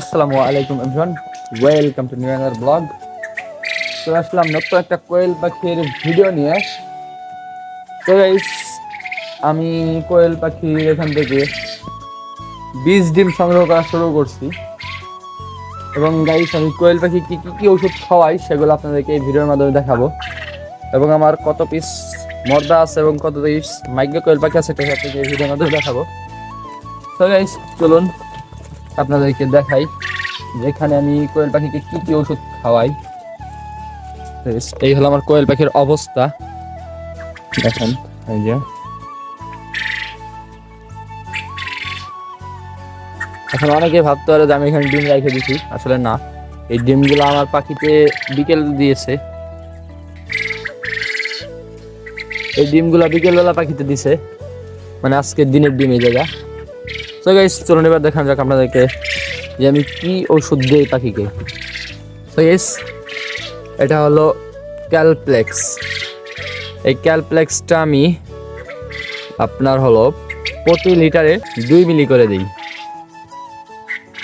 আসসালামু আলাইকুম everyone welcome to new অ্যানার ব্লগ তো আসলাম নতুন একটা কোয়েল পাখির ভিডিও নিয়ে। তো গাইস আমি কোয়েল পাখির এখান থেকে বীজ ডিম সংগ্রহ করা শুরু করছি। এবং গাইস আমি কোয়েল পাখি কী কী কী ওষুধ খাওয়াই সেগুলো আপনাদেরকে এই ভিডিওর মাধ্যমে দেখাবো। এবং আমার কত পিস মর্দা আছে এবং কত পিস মাইগ্রো কোয়েল পাখি আছে সেটা আপনাকে এই ভিডিওর মাধ্যমে দেখাবো। তো গাইস চলুন। আপনাদেরকে দেখাই যেখানে আমি কোয়েল পাখিকে কি কি ওষুধ খাওয়াই। এই হলো আমার কোয়েল পাখির অবস্থা। দেখেন, এই যে। এখন অনেকে ভাবতে পারে যে আমি এখানে ডিম রেখে দিছি। আসলে না, এই ডিমগুলো আমার পাখিতে বিকেল দিয়েছে। এই ডিমগুলো বিকেলবেলা পাখিতে দিছে। মানে আজকের দিনের ডিম এই জায়গা। তো গাইস চলুন এবার দেখান যাক আপনাদেরকে যে আমি কি ওষুধ দিই পাখিকে। তো গাইস এটা হলো ক্যালপ্লেক্স এই ক্যালপ্লেক্সটা আমি আপনার হলো প্রতি লিটারে দুই মিলি করে দিই।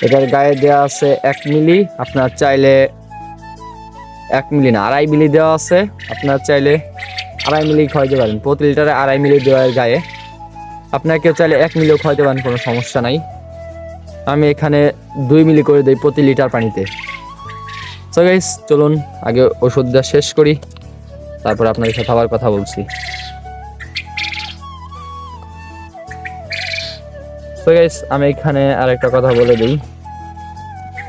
এটার গায়ে দেওয়া আছে এক মিলি, আপনার চাইলে এক মিলি না, আড়াই মিলি দেওয়া আছে। আপনার চাইলে আড়াই মিলি খাওয়াইতে পারেন। প্রতি লিটারে আড়াই মিলি দেওয়ার গায়ে আপনার কেউ চাইলে এক মিলিও খাওয়াইতে পারেন, কোনো সমস্যা নাই। আমি এখানে দুই মিলি করে দিই প্রতি লিটার পানিতে। সো গাইস চলুন, আগে ওষুধটা শেষ করি। তারপর আপনাদের সাথে আবার কথা বলছি। তো গাইস আমি এখানে আরেকটা কথা বলে দিই।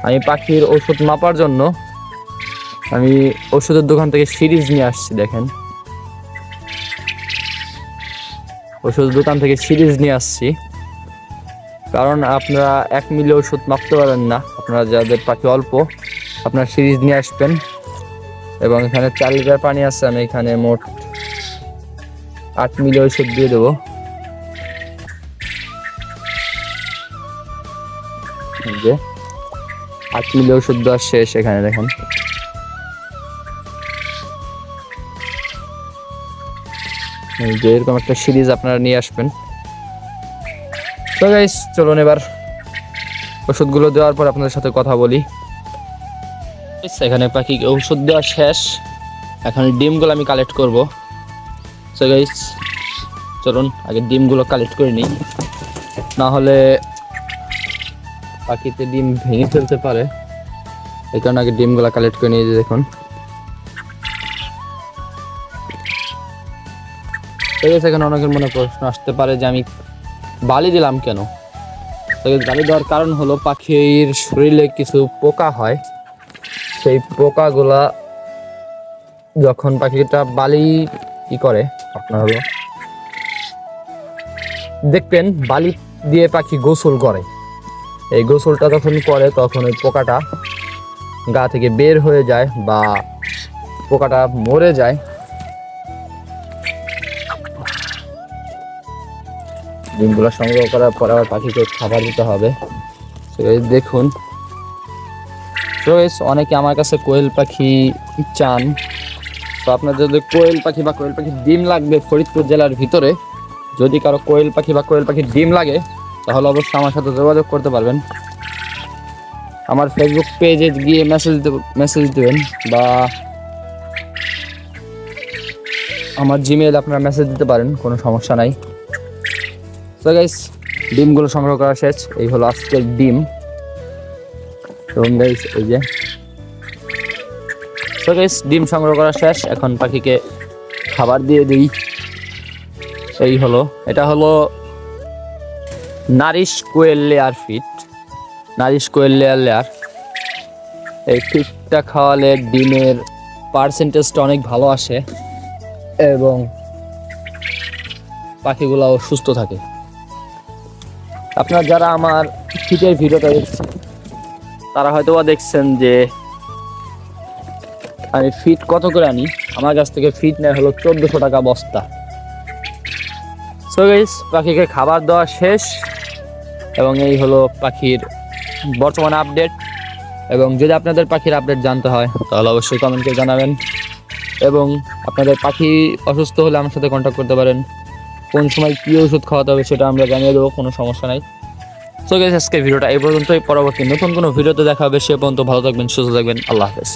আমি পাখির ওষুধ মাপার জন্য আমি ওষুধের দোকান থেকে সিরিজ নিয়ে আসছি, দেখেন। ওষুধ দোকান থেকে সিরিজ নিয়ে আসছি। কারণ আপনারা এক মিলে ওষুধ মাপতে পারেন না। আপনারা যাদের পাখি অল্প, আপনারা সিরিজ নিয়ে আসবেন। এবং এখানে চার লিটার পানি আছে, আমি এখানে মোট আট মিলে ওষুধ দিয়ে দেবো। আট মিলে ওষুধ দেওয়া শেষ এখানে দেখেন। যে এরকম একটা সিরিজ আপনারা নিয়ে আসবেন। তো গাইস চলুন এবার ওষুধগুলো দেওয়ার পর আপনাদের সাথে কথা বলি। এখানে পাখি ওষুধ দেওয়া শেষ। এখন ডিমগুলো আমি কালেক্ট করব। তো গাইস চলুন আগে ডিমগুলো কালেক্ট করে নিই। না হলে পাখিতে ডিম ভেঙে ফেলতে পারে। এই কারণে আগে ডিমগুলো কালেক্ট করে নিয়ে যে দেখুন। ঠিক আছে এখানে অনেকের মনে প্রশ্ন আসতে পারে যে আমি বালি দিলাম কেন? বালি দেওয়ার কারণ হলো পাখির শরীরে কিছু পোকা হয়। সেই পোকাগুলা যখন পাখিটা বালি কি করে, আপনার হলো, দেখবেন বালি দিয়ে পাখি গোসল করে। এই গোসলটা যখন করে, তখন ওই পোকাটা গা থেকে বের হয়ে যায় বা পোকাটা মরে যায়। ডিমগুলো সংগ্রহ করার পর আবার পাখিকে খাবার দিতে হবে। তো এই দেখুন। তো অনেকে আমার কাছে কোয়েল পাখি চান। তো আপনাদের যদি কোয়েল পাখি বা কোয়েল পাখির ডিম লাগবে ফরিদপুর জেলার ভিতরে, যদি কারও কোয়েল পাখি বা কোয়েল পাখির ডিম লাগে, তাহলে অবশ্যই আমার সাথে যোগাযোগ করতে পারবেন। আমার ফেসবুক পেজে গিয়ে মেসেজ মেসেজ দেবেন বা আমার জিমেল আপনারা মেসেজ দিতে পারেন, কোনো সমস্যা নাই। তো গাইস ডিমগুলো সংগ্রহ করা শেষ। এই হলো আজকের ডিম। এবং গাইস এই যে। তো গাইস ডিম সংগ্রহ করা শেষ। এখন পাখিকে খাবার দিয়ে দিই। এই হলো। এটা হলো nourish quail layer feed nourish quail layer layer. এই ফিটটা খাওয়ালে ডিমের পার্সেন্টেজটা অনেক ভালো আসে। এবং পাখিগুলাও সুস্থ থাকে। আপনার যারা আমার ফিটের ভিডিওটা দেখছেন, তারা হয়তো বা দেখছেন যে আমি ফিট কত করে আনি? আমার কাছ থেকে ফিট নেয় হলো চোদ্দোশো টাকা বস্তা। সো পাখিকে খাবার দেওয়া শেষ, এবং এই হলো পাখির বর্তমান আপডেট এবং যদি আপনাদের পাখির আপডেট জানতে হয়, তাহলে অবশ্যই কমেন্টে জানাবেন। এবং আপনাদের পাখি অসুস্থ হলে আমার সাথে কন্ট্যাক্ট করতে পারেন। কোন সময় কী ওষুধ খাওয়াতে হবে সেটা আমরা জানিয়ে দেবো, কোনো সমস্যা নাই। সো গেছে আজকে ভিডিওটা এই পর্যন্তই। পরবর্তী নতুন কোনো ভিডিওতে দেখা হবে, সে পর্যন্ত ভালো থাকবেন, সুস্থ থাকবেন। আল্লাহ হাফেজ।